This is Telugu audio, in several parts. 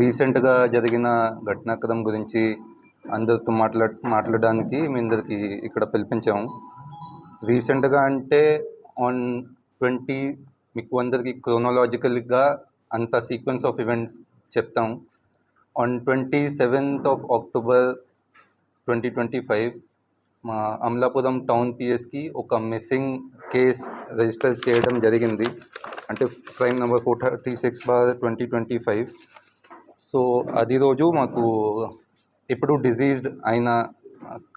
రీసెంట్గా జరిగిన ఘటనాక్రమం గురించి అందరితో మాట్లా మాట్లాడడానికి మీ అందరికి ఇక్కడ పిలిపించాము. రీసెంట్గా అంటే ఆన్ ట్వంటీ మీకు అందరికి క్రోనలాజికల్గా అంత సీక్వెన్స్ ఆఫ్ ఈవెంట్స్ చెప్తాం. On twenty seventh of October twenty twenty five మా అమలాపురం టౌన్ పిఎస్కి ఒక మిస్సింగ్ కేస్ రిజిస్టర్ చేయడం జరిగింది. అంటే crime number four thirty six bar twenty twenty five. So అది రోజు మాకు ఇప్పుడు డిజీజ్డ్ అయిన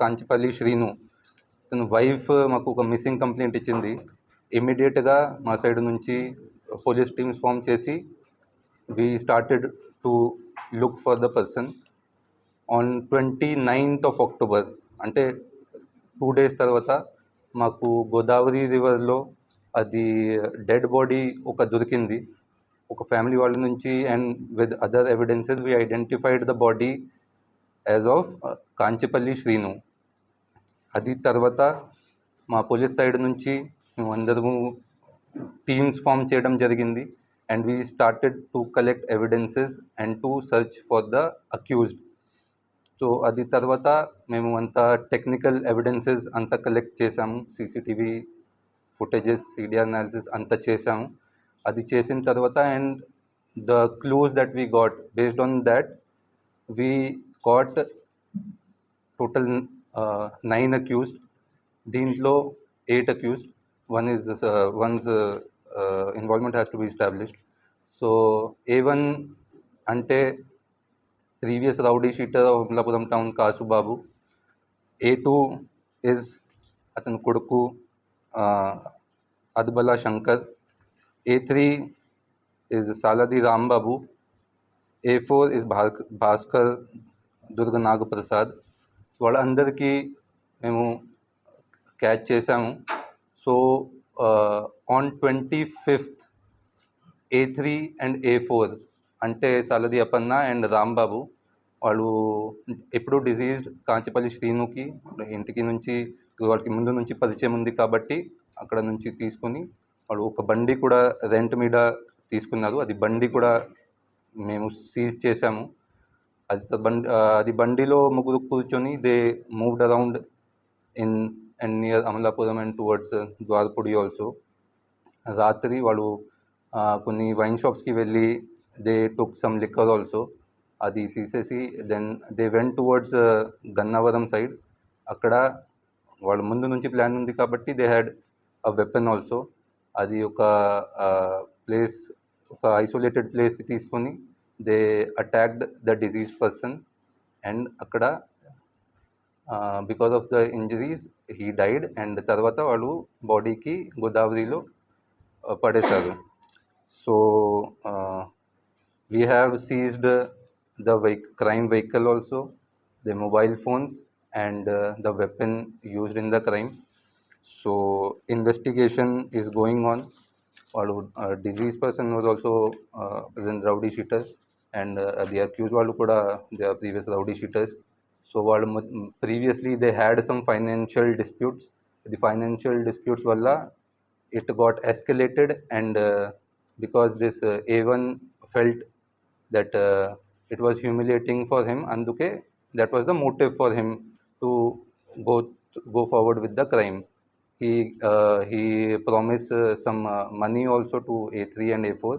కాంచిపల్లి శ్రీను. తన వైఫ్ మాకు ఒక మిస్సింగ్ కంప్లైంట్ ఇచ్చింది. ఇమ్మీడియట్గా మా సైడ్ నుంచి పోలీస్ టీమ్స్ ఫామ్ చేసి we started to look for the person on twenty ninth of October అంటే టూ డేస్ తర్వాత మాకు గోదావరి రివర్లో అది డెడ్ బాడీ ఒక దొరికింది. ఒక ఫ్యామిలీ వాళ్ళ నుంచి and with other evidences we identified the body as of Kanchipalli Srinu అది తర్వాత మా పోలీస్ సైడ్ నుంచి మేము అందరము టీమ్స్ ఫామ్ చేయడం జరిగింది. And we started to collect evidences and to search for the accused so అది తర్వాత మేము అంత టెక్నికల్ ఎవిడెన్సెస్ అంతా కలెక్ట్ చేసాము సీసీటీవీ ఫుటేజెస్ సీడియా అనాలిసిస్ అంతా చేసాము అది చేసిన తర్వాత and the clues that we got based on that we got total nine accused దీంట్లో eight accused one is one's involvement has to be established so A one అంటే previous rowdy sheeter Amalapuram town Kasubabu A two is అతని కొడుకు Adbala Shankar A three is Saladi Rambabu A four is Bhaska Bhaskar Durga Nagaprasad వాళ్ళందరికీ మేము క్యాచ్ చేసాము so on twenty fifth A three and A four అంటే సాలది అపన్న అండ్ రాంబాబు వాళ్ళు ఎప్పుడు డిజీజ్డ్ కాంచిపల్లి శ్రీనుకి ఇంటికి నుంచి వాళ్ళకి ముందు నుంచి పరిచయం ఉంది కాబట్టి అక్కడ నుంచి తీసుకొని వాళ్ళు ఒక బండి కూడా రెంట్ మీద తీసుకున్నారు అది బండి కూడా మేము సీజ్ చేసాము అది బండి అది బండిలో ముగ్గురు కూర్చొని they moved around in and near Amalapuram and towards Dwarapudi also రాత్రి వాళ్ళు కొన్ని వైన్ షాప్స్కి వెళ్ళి they took some liquor also అది తీసేసి then they went towards Gannavaram side అక్కడ వాళ్ళ ముందు నుంచి ప్లాన్ ఉంది కాబట్టి they had a weapon also అది ఒక ప్లేస్ ఒక ఐసోలేటెడ్ ప్లేస్కి తీసుకొని they attacked the deceased person and అక్కడ because of the injuries he died and తర్వాత వాళ్ళు బాడీకి గోదావరిలో పడేశారు. So we have seized the vehicle crime vehicle also the mobile phones and the weapon used in the crime so investigation is going on వాళ్ళు deceased person was also present rowdy sheeters and the accused వాళ్ళు కూడా they are previous rowdy sheeters so వాళ్ళు previously they had some financial disputes the financial disputes వల్ల it got escalated and because this A one felt that it was humiliating for him అందుకే that was the motive for him to go go forward with the crime. He uh, he promised uh, some uh, money also to A3 and A4.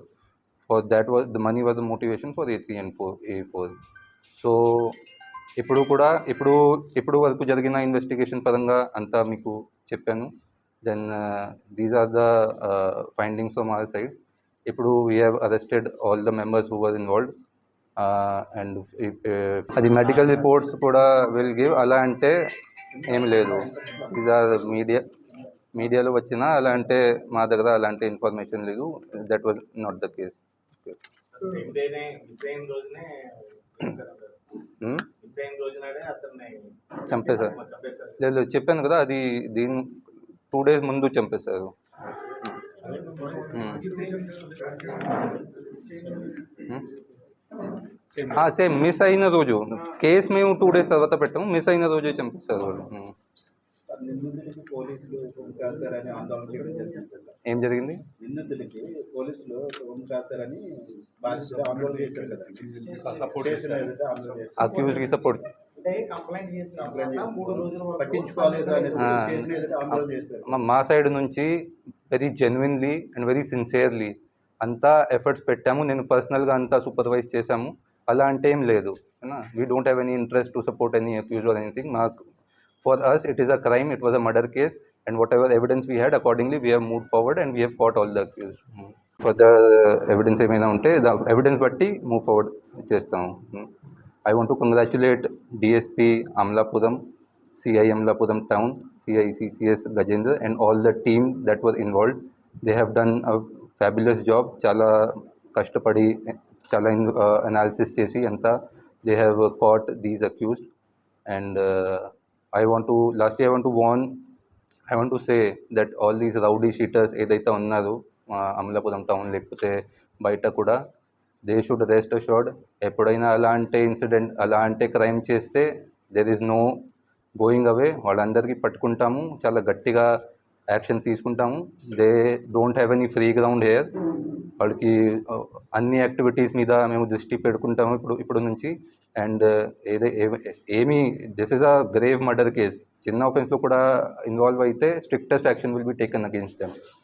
For that was the money was the motivation for A3 and 4 A4. So ఇప్పుడు కూడా ఇప్పుడు ఇప్పుడు వరకు జరిగిన ఇన్వెస్టిగేషన్ పరంగా అంతా మీకు చెప్పాను. Then these are the findings from our side ఇప్పుడు we have arrested all the members who were involved and అది మెడికల్ రిపోర్ట్స్ కూడా విల్ గివ్ అలా అంటే ఏం లేదు. ఇది మీడియా మీడియాలో వచ్చినా అలా అంటే మా దగ్గర అలాంటి ఇన్ఫర్మేషన్ లేదు. That was not the case చంపేశారు. లేదు లేదు, చెప్పాను కదా అది దీని టూ డేస్ ముందు చంపేశారు. సేమ్ మిస్ అయిన రోజు. కేసు మేము టూ డేస్ తర్వాత పెట్టాము మిస్ అయిన రోజే చంపేశారు వాళ్ళు. Hmm. నిందితులకి పోలీసులు ఆందోళన చేయడం జరిగింది సార్. ఏం జరిగింది? నిందితులకి పోలీసులు బాధితులు ఆందోళన చేశారు కదా. సపోర్ట్ చేసిన ఆందోళన చేశారు. సపోర్ట్ మా సైడ్ నుంచి very genuinely and very sincerely అంతా ఎఫర్ట్స్ పెట్టాము. నేను పర్సనల్గా అంతా సూపర్వైజ్ చేశాము. అలా అంటే ఏం లేదు. We don't have any interest to support any accused or anything మాకు for us it is a crime it was a murder case and whatever evidence we had accordingly we have move forward and we have caught all the accused for the evidence ఏమైనా ఉంటే ద ఎవిడెన్స్ బట్టి మూవ్ ఫార్వర్డ్ చేస్తాము I want to congratulate DSP Amalapuram CI Amlapuram town, CI CCS Gajendra, and all the team that were involved. They have done a fabulous job. చాలా కష్టపడి చాలా అనాలిసిస్ చేసి అంతా they have caught these accused and I want to last I want to won I want to say that all these rowdy sheeters ఏదైతే ఉన్నారో అమలాపురం టౌన్ లేకపోతే బయట కూడా దే షుడ్ రెస్ట్ షోర్డ్ ఎప్పుడైనా అలాంటి ఇన్సిడెంట్ అలాంటి క్రైమ్ చేస్తే there is no going away వాళ్ళందరికీ పట్టుకుంటాము చాలా గట్టిగా యాక్షన్ తీసుకుంటాము. They don't have any free ground here వాళ్ళకి అన్ని యాక్టివిటీస్ మీద మేము దృష్టి పెట్టుకుంటాము ఇప్పుడు ఇప్పుడు నుంచి అండ్ ఏదే ఏమి ఏమీ this is a grave murder case చిన్న ఆఫెన్స్లో కూడా ఇన్వాల్వ్ అయితే strictest action will be taken against them